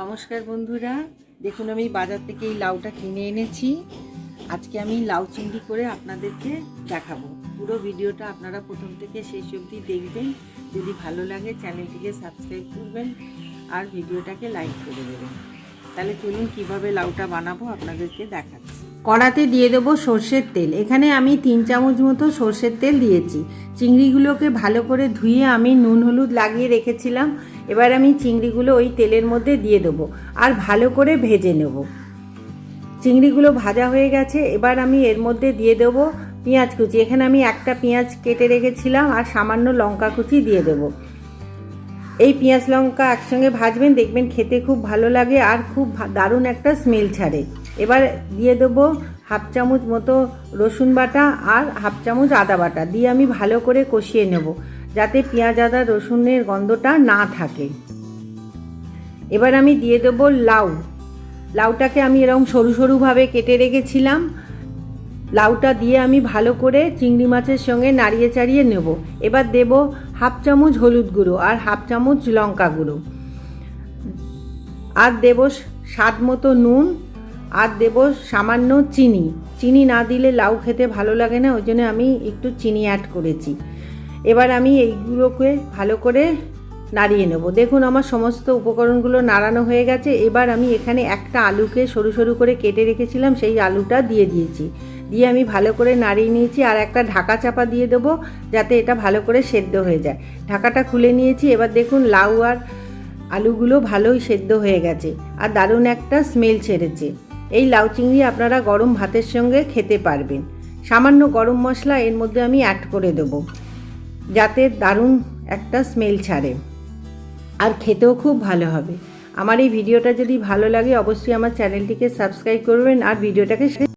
নমস্কার বন্ধুরা। দেখুন, আমি বাজার থেকে এই লাউটা কিনে এনেছি। আজকে আমি লাউ চিংড়ি করে আপনাদেরকে দেখাবো। পুরো ভিডিওটা আপনারা প্রথম থেকে শেষ অবধি দেখবেন। যদি ভালো লাগে, চ্যানেলটিকে সাবস্ক্রাইব করবেন আর ভিডিওটাকে লাইক করে দেবেন। তাহলে চলুন, কীভাবে লাউটা বানাবো আপনাদেরকে দেখাচ্ছি। কড়াতে দিয়ে দেবো সর্ষের তেল। এখানে আমি তিন চামচ মতো সর্ষের তেল দিয়েছি। চিংড়িগুলোকে ভালো করে ধুয়ে আমি নুন, হলুদ লাগিয়ে রেখেছিলাম। এবার আমি চিংড়িগুলো ওই তেলের মধ্যে দিয়ে দেবো আর ভালো করে ভেজে নেব। চিংড়িগুলো ভাজা হয়ে গেছে। এবার আমি এর মধ্যে দিয়ে দেবো পেঁয়াজ কুচি। এখানে আমি একটা পেঁয়াজ কেটে রেখেছিলাম আর সামান্য লঙ্কা কুচি দিয়ে দেবো। এই পেঁয়াজ, লঙ্কা একসঙ্গে ভাজবেন, দেখবেন খেতে খুব ভালো লাগে আর খুব দারুণ একটা স্মেল ছাড়ে। এবার দিয়ে দেবো হাফ চামচ মতো রসুন বাটা আর হাফ চামচ আদা বাটা। দিয়ে আমি ভালো করে কষিয়ে নেব, যাতে পেঁয়াজ, আদা, রসুনের গন্ধটা না থাকে। এবার আমি দিয়ে দেবো লাউ। লাউটাকে আমি এরকম সরু সরুভাবে কেটে রেখেছিলাম। লাউটা দিয়ে আমি ভালো করে চিংড়ি মাছের সঙ্গে নাড়িয়ে চাড়িয়ে নেব। এবার দেব হাফ চামচ হলুদ গুঁড়ো আর হাফ চামচ লঙ্কা গুঁড়ো। আর দেব স্বাদ মতো নুন আর দেব সামান্য চিনি। চিনি না দিলে লাউ খেতে ভালো লাগে না, ওই জন্য আমি একটু চিনি অ্যাড করেছি। এবার আমি এইগুলোকে ভালো করে নাড়িয়ে নেব। দেখুন, আমার সমস্ত উপকরণগুলো নাড়ানো হয়ে গেছে। এবার আমি এখানে একটা আলুকে সরু সরু করে কেটে রেখেছিলাম, সেই আলুটা দিয়ে দিয়েছি। দিয়ে আমি ভালো করে নাড়িয়ে নিয়েছি আর একটা ঢাকা চাপা দিয়ে দেবো, যাতে এটা ভালো করে সেদ্ধ হয়ে যায়। ঢাকাটা খুলে নিয়েছি, এবার দেখুন লাউ আর আলুগুলো ভালোই সেদ্ধ হয়ে গেছে। আর দারুণ একটা স্মেল ছেড়েছে। এই লাউ চিংড়ি আপনারা গরম ভাতের সঙ্গে খেতে পারবেন। সামান্য গরম মশলা এর মধ্যে আমি অ্যাড করে দেব, যাতে দারুণ একটা স্মেল ছাড়ে। আর খেতেও খুব ভালো হবে। আমার এই ভিডিওটা যদি ভালো লাগে, অবশ্যই আমার চ্যানেলটিকে সাবস্ক্রাইব করবেন আর ভিডিওটাকে